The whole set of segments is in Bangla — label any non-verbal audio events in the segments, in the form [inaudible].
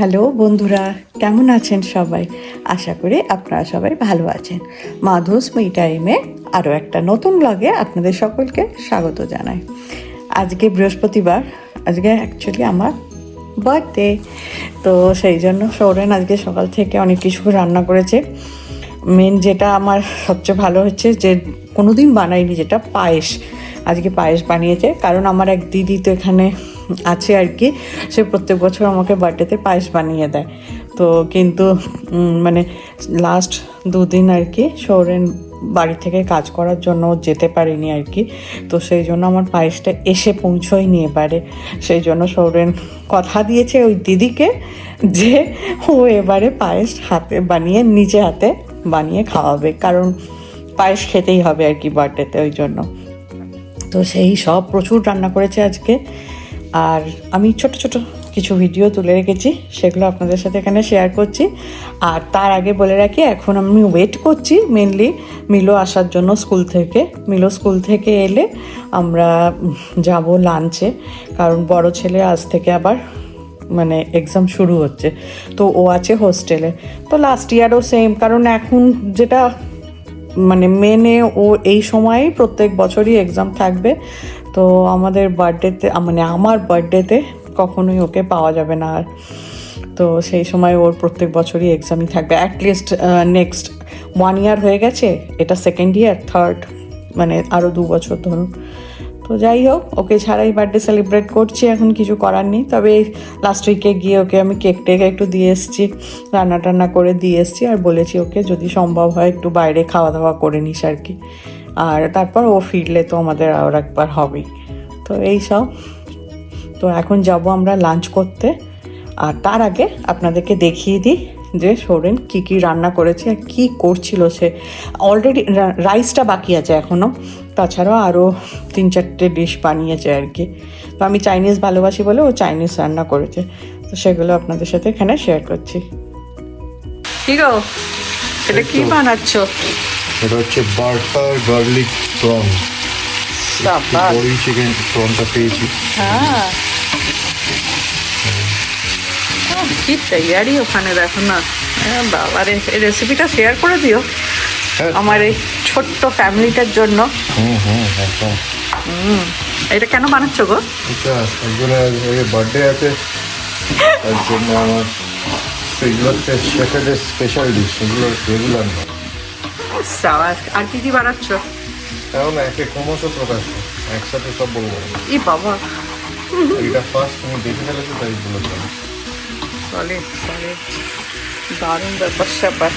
হ্যালো বন্ধুরা, কেমন আছেন সবাই? আশা করি আপনারা সবাই ভালো আছেন। মাধুস মি টাইমে আরও একটা নতুন ব্লগে আপনাদের সকলকে স্বাগত জানাই। আজকে বৃহস্পতিবার, আজকে অ্যাকচুয়ালি আমার বার্থডে তো সেই জন্য সৌরেন আজকে সকাল থেকে অনেক কিছু রান্না করেছে। মেন যেটা আমার সবচেয়ে ভালো হচ্ছে যে কোনো দিন বানাইনি যেটা পায়েস। আজকে পায়েস বানিয়েছে। কারণ আমার এক দিদি তো এখানে আছে আর কি, সে প্রত্যেক বছর আমাকে বার্থডেতে পায়েস বানিয়ে দেয়। তো কিন্তু মানে লাস্ট দুদিন আর কি সৌরেন বাড়ি থেকে কাজ করার জন্য যেতে পারিনি আর কি। তো সেই জন্য আমার পায়েসটা এসে পৌঁছয়নি এবারে। সেই জন্য সৌরেন কথা দিয়েছে ওই দিদিকে যে ও এবারে পায়েস হাতে বানিয়ে নিজে হাতে বানিয়ে খাওয়াবে, কারণ পায়েস খেতেই হবে আর কি বার্থডেতে ওই জন্য। তো সেই সব প্রচুর রান্না করেছে আজকে। আর আমি ছোট ছোট কিছু ভিডিও তুলে রেখেছি, সেগুলো আপনাদের সাথে এখানে শেয়ার করছি। আর তার আগে বলে রাখি, এখন আমি ওয়েট করছি মেনলি মিলো আসার জন্য স্কুল থেকে। মিলো স্কুল থেকে এলে আমরা যাব লাঞ্চে কারণ বড় ছেলে আজ থেকে আবার মানে এক্সাম শুরু হচ্ছে। তো ও আছে হোস্টেলে তো লাস্ট ইয়ারও সেম কারণ এখন যেটা মানে মেনে ও এই সময়ই প্রত্যেক বছরই এক্সাম থাকবে। তো আমাদের বার্থডেতে মানে আমার বার্থডেতে কখনোই ওকে পাওয়া যাবে না আর। তো সেই সময় ওর প্রত্যেক বছরই এক্সামই থাকবে। অ্যাটলিস্ট নেক্সট ওয়ান ইয়ার হয়ে গেছে, এটা সেকেন্ড ইয়ার থার্ড মানে আরও দু বছর ধরুন। তো যাই হোক, ওকে ছাড়াই বার্থডে সেলিব্রেট করছি, এখন কিছু করার নেই। তবে লাস্ট উইকে গিয়ে ওকে আমি কেক টেক একটু দিয়ে এসেছি, রান্না টান্না করে দিয়ে এসেছি আর বলেছি ওকে যদি সম্ভব হয় একটু বাইরে খাওয়া দাওয়া করে নিস আর কি। আর তারপর ও ফিরলে তো আমাদের আর একবার হবেই। তো এই সব। তো এখন যাব আমরা লাঞ্চ করতে। আর তার আগে আপনাদেরকে দেখিয়ে দিই যে সোরেন কী কী রান্না করেছে আর কী করছিল সে। অলরেডি রাইসটা বাকি আছে এখনও তাছাড়াও আরও তিন চারটে ডিশ বানিয়েছে আর কি। তো আমি চাইনিজ ভালোবাসি বলে ও চাইনিজ রান্না করেছে। তো সেগুলো আপনাদের সাথে এখানে শেয়ার করছি। কি গো এটা কি বানাচ্ছ? এটা হচ্ছে বার্টার গার্লিক প্রন। বড়ি চিকেন প্রনটা পেয়েছি। হ্যাঁ। কি তৈয়ারি ওখানে দেখো না। হ্যাঁ, বাবা রে এই রেসিপিটা শেয়ার করে দিও। আমার এই ছোট্ট ফ্যামিলিটার জন্য। হুম হুম একদম। এটা কেন বানাচ্ছ গো? বার্থডে আছে তার জন্য আমার সেগুলো হচ্ছে স্পেশাল ডিশ সেগুলো রেগুলার না আর কি কি বানাচ্ছ? এখন একে ক্রমশ প্রকাশ একসাথে সব বলব। ই বাবা। এটা ফার্স্ট তুমি দেখে ফেলেছো তাই বলেছিলাম সলিড সলিড দারুণ ব্যাপার স্যাপার।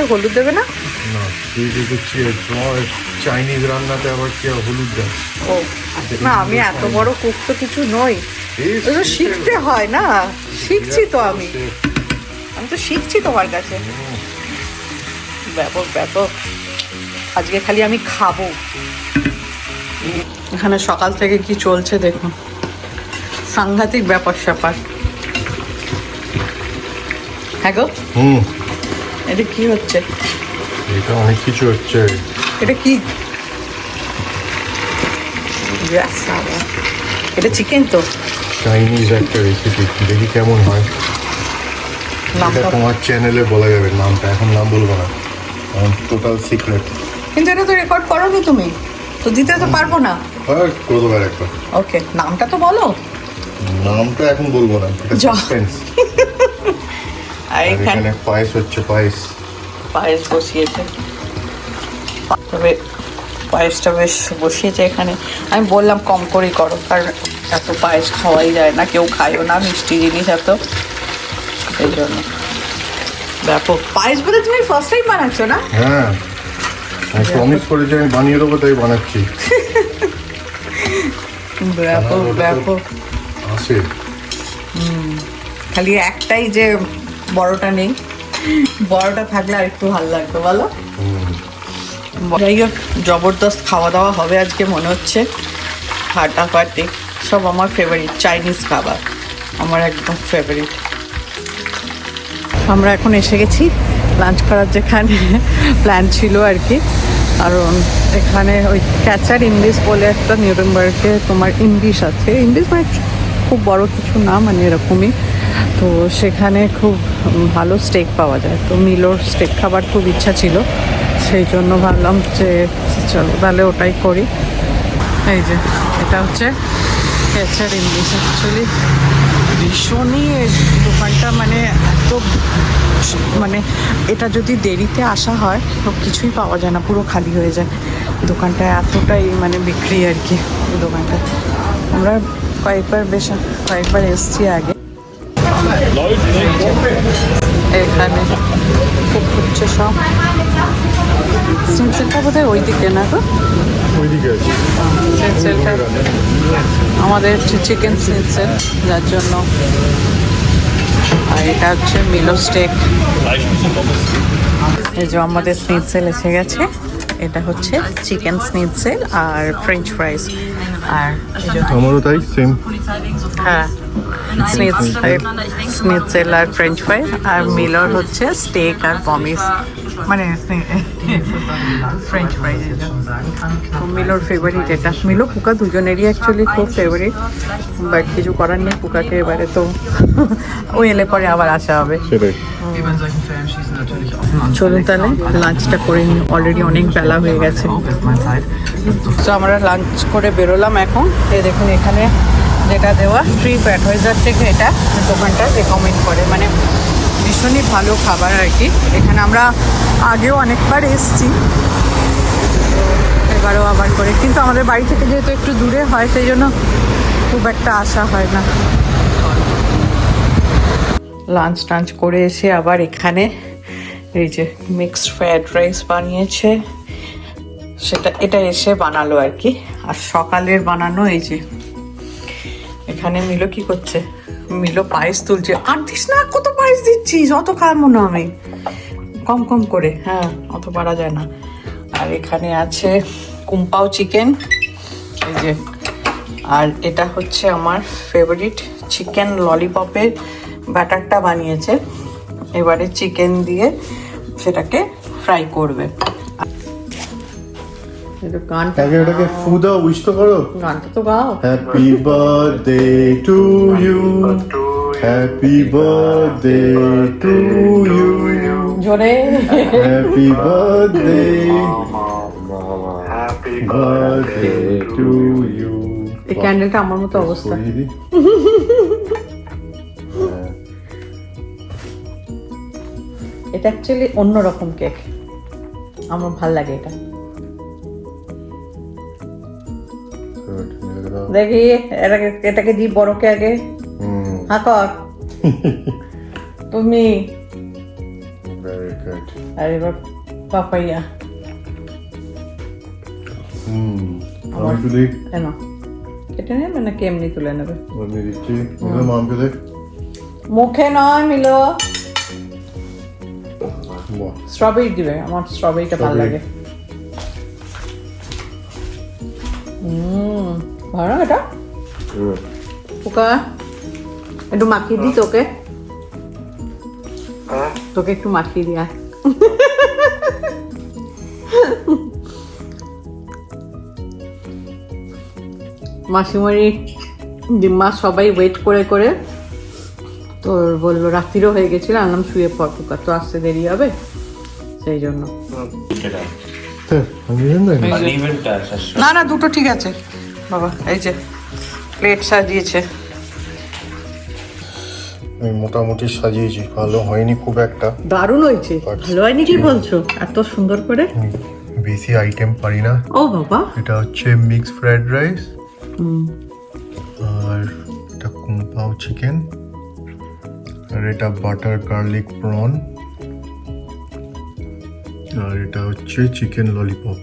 হলুদ দেবে না? না তুই দেখছি চাইনিজ রান্নাতে আবার কি হলুদ দেয়? ও না আমি এত বড় কুক তো কিছু নই। এগুলো শিখতে হয় না। শিখছি তো আমি। আমি তো শিখছি তোমার কাছে। ব্যাপক ব্যাপক। আজকে খালি আমি খাব। এখানে সকাল থেকে কি চলছে দেখুন। সাংঘাতিক ব্যাপার স্যাপার হ্যাঁ গো? হুম। এটা কি হচ্ছে? এটা অনেক কিছু হচ্ছে। এটা কি? এটা চিকেন তো? চাইনিজ একটা রেসিপি দেখি কেমন হয়। এটা তোমার চ্যানেলে বলা যাবে নামটা। এখন নাম বলব না। টোটাল সিক্রেট কিন্তু এটা তো রেকর্ড করোনি তুমি। তো দিতে তো পারব না। হয় করে দেবো আর একবার ওকে নামটা তো বলো। নামটা এখন বলব না। এটা সাসপেন্স [laughs] আর এখানে এখানে পায়েস হচ্ছে পায়েস। পায়েস বসিয়েছে। তবে পায়েসটা বেশ বসিয়েছে এখানে। আমি বললাম কম করেই করো কারণ এত পায়েস খাওয়াই যায় না কেউ খায়ও না মিষ্টি জিনিস এত। এই জন্য। ব্যাপক পায়েস বলে তুমি ফার্স্ট টাইম বানাচ্ছ না? হ্যাঁ আমি প্রমিস করেছি আমি বানিয়ে দেবো তাই বানাচ্ছি। ব্যাপক ব্যাপক। আসে। খালি একটাই যে বড়টা নেই। বড়টা থাকলে আর একটু ভালো লাগতো, বলো? যাই হোক, জবরদস্ত খাওয়া দাওয়া হবে আজকে মনে হচ্ছে। ফাটাফাটি সব আমার ফেভারিট চাইনিজ খাবার। আমার একদম ফেভারিট আমরা এখন এসে গেছি। লাঞ্চ করার যেখানে প্ল্যান ছিল আর কি। কারণ এখানে ওই ক্যাচার ইংলিশ বলে একটা নিউরেমবার্গে তোমার ইংলিশ আছে। ইংলিশ মানে খুব বড় কিছু না মানে এরকমই। তো সেখানে খুব ভালো স্টেক পাওয়া যায়। তো মিলোর স্টেক খাবার খুব ইচ্ছা ছিল। সেই জন্য ভাবলাম যে, চলো তাহলে ওটাই করি। এই যে, এটা হচ্ছে কেচার ইংলিশ অ্যাকচুয়ালি ভীষণই দোকানটা মানে এত মানে এটা যদি দেরিতে আসা হয় তো কিছুই পাওয়া যায় না, পুরো খালি হয়ে যায়। দোকানটা এতটাই মানে বিক্রি আর কি, দোকানটা। আমরা কয়েকবার বেশ, কয়েকবার এসছি আগে। এখানে খুব হচ্ছে সব। সিনসেলটা বোধহয় ওই দিকে না তো সিনসেলটা আমাদের হচ্ছে চিকেন সিনসেল যার জন্য। আর এটা হচ্ছে মিলো স্টেক। এই যে আমাদের স্নিটসেল এসে গেছে। এটা হচ্ছে চিকেন স্নিটসেল আর ফ্রেঞ্চ ফ্রাইস আর আমারও তাই সেম হ্যাঁ স্নিটসেল আর ফ্রেঞ্চ ফ্রাইস আর মিলর হচ্ছে স্টেক আর পমিস মানে ফ্রেঞ্চ ফ্রাই মিলোর ফেভারিট এটা মিলো পুকা দুজনেরই অ্যাকচুয়ালি খুব ফেভারিট বাট কিছু করার নেই পুকাকে এবারে তো। ও এলে পরে আবার আসা হবে. চলুন তাহলে লাঞ্চটা করে নিই। অলরেডি অনেক বেলা হয়ে গেছে। তো আমরা লাঞ্চ করে বেরোলাম এখন। এ দেখুন এখানে যেটা দেওয়া ট্রিপ অ্যাডভাইজার থেকে এটা। দোকানটা রেকমেন্ড করে। মানে ভীষণই ভালো খাবার আর কি। এখানে আমরা আগেও অনেকবার এসছি। এবারও আবার করে। কিন্তু আমাদের বাড়ি থেকে যেহেতু একটু দূরে হয়, সেই জন্য খুব একটা আশা হয় না। লাঞ্চ টাঞ্চ করে এসে আবার এখানে এই যে মিক্সড ফ্রায়েড রাইস বানিয়েছে। সেটা, এটা এসে বানালো আর কি। আর সকালের বানানো এই যে। এখানে মিলো কি করছে? মিলো পায়েস তুলছে। আর দিস না, কত পায়েস দিচ্ছিস? অত খাব না আমি। কম কম করে। হ্যাঁ অত পারা যায় না। আর এখানে আছে কুম্পাও চিকেন। এই যে। আর এটা হচ্ছে আমার ফেভারিট চিকেন ললিপপের ব্যাটারটা বানিয়েছে। এবারে চিকেন দিয়ে সেটাকে ফ্রাই করবে। আগে ওটাকে ফুদা উইশ তো করো। গানটা তো গাও। Happy birthday to you happy birthday to you জোরে। Happy birthday birthday to you এই ক্যান্ডেলটা আমার মতো অবস্থা। এটা অ্যাকচুয়ালি অন্যরকম কেক আমার ভালো লাগে এটা। দেখি এটাকে এটাকে দিই বড়কে আগে। হা কর। তুমি। ভেরি গুড আর পাপাইয়া। হুম আমি দেখ। কেন কেটে নেবে নাকি এমনি তুলে নেবে? আমি দিচ্ছি। মিলো মামকে দেখ। মুখে নয় মিলো। স্ট্রবেরি দিবে আমার স্ট্রবেরিটা ভালো লাগে। হুম। ভালো এটা. পোকা একটু মাখিয়ে দিই তোকে। তোকে একটু মাখিয়ে দিয়া। মাসিমারি মা সবাই ওয়েট করে করে তোর বলল রাত্রিরও হয়ে গেছিল আনলাম শুয়ে পর পোকা। তো আসতে দেরি হবে সেই জন্য। হ্যাঁ, আমি জানি না। না না দুটো ঠিক আছে। বাবা এই যে প্লেট সাজিয়েছে। আমি মোটামুটি সাজিয়েছি ভালো হয়নি খুব একটা। দারুণ হয়েছে ভালো হয়নি কি বলছো? এত সুন্দর করে? বেশি আইটেম পারি না। ও বাবা। এটা হচ্ছে মিক্স ফ্রাইড রাইস আর এটা কুম্পাও চিকেন আর এটা বাটার গার্লিক প্রন আর এটা হচ্ছে চিকেন ললিপপ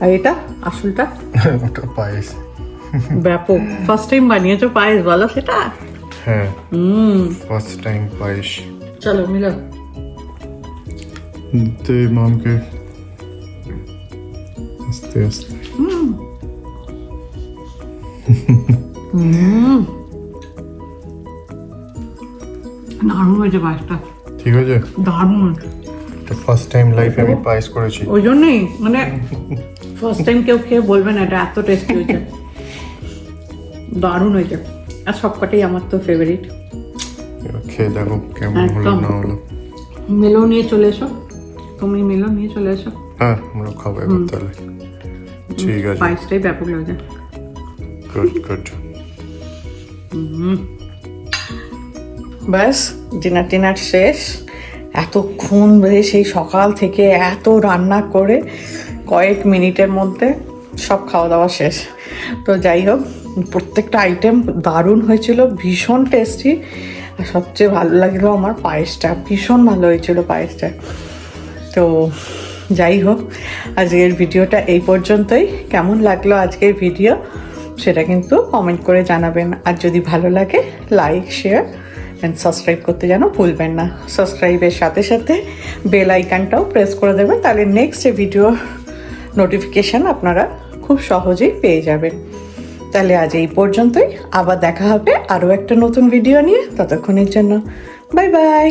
আর এটা আসলটা? ওটা পায়েস। ব্যাপক। ফার্স্ট টাইম বানিয়েছো পায়েস বলো সেটা? হ্যাঁ। হুম। ফার্স্ট টাইম পায়েস। চলো মিলো তে মামকে। আস্তে আস্তে। দারুণ [laughs] হয়েছে পায়েসটা। ঠিক আছে দারুণ। ফার্স্ট টাইম লাইফে আমি পায়েস করেছি। ওই জন্যই মানে ফার্স্ট টাইম কেউ খেয়ে বলবে না এটা এত টেস্টি হয়েছে। দারুণ হয়েছে। আর সবকটাই আমার তো ফেভারিট খেয়ে দেখো কেমন হলো না হলো। মেলো নিয়ে চলে এসো। তুমি মেলো নিয়ে চলে এসো। হ্যাঁ আমরা খাব এবার তাহলে। ঠিক আছে। পায়েসটাই ব্যাপক লাগে গুড গুড ব্যাস ডিনার টিনার শেষ। এতক্ষণ ধরে সেই সকাল থেকে এত রান্না করে কয়েক মিনিটের মধ্যে সব খাওয়া দাওয়া শেষ। তো যাই হোক, প্রত্যেকটা আইটেম দারুণ হয়েছিল, ভীষণ টেস্টি আর সবচেয়ে ভালো লাগল আমার পায়েসটা, ভীষণ ভালো হয়েছিল পায়েসটা। তো যাই হোক, আজকের ভিডিওটা এই পর্যন্তই। কেমন লাগল আজকের ভিডিও সেটা কিন্তু কমেন্ট করে জানাবেন। আর যদি ভালো লাগে লাইক শেয়ার অ্যান্ড সাবস্ক্রাইব করতে যেন ভুলবেন না। সাবস্ক্রাইবের সাথে সাথে বেল আইকানটাও প্রেস করে দেবেন। তাহলে নেক্সট যে ভিডিও নোটিফিকেশান আপনারা খুব সহজেই পেয়ে যাবেন। তাহলে আজ এই পর্যন্তই। আবার দেখা হবে আরও একটা নতুন ভিডিও নিয়ে। ততক্ষণের জন্য বাই বাই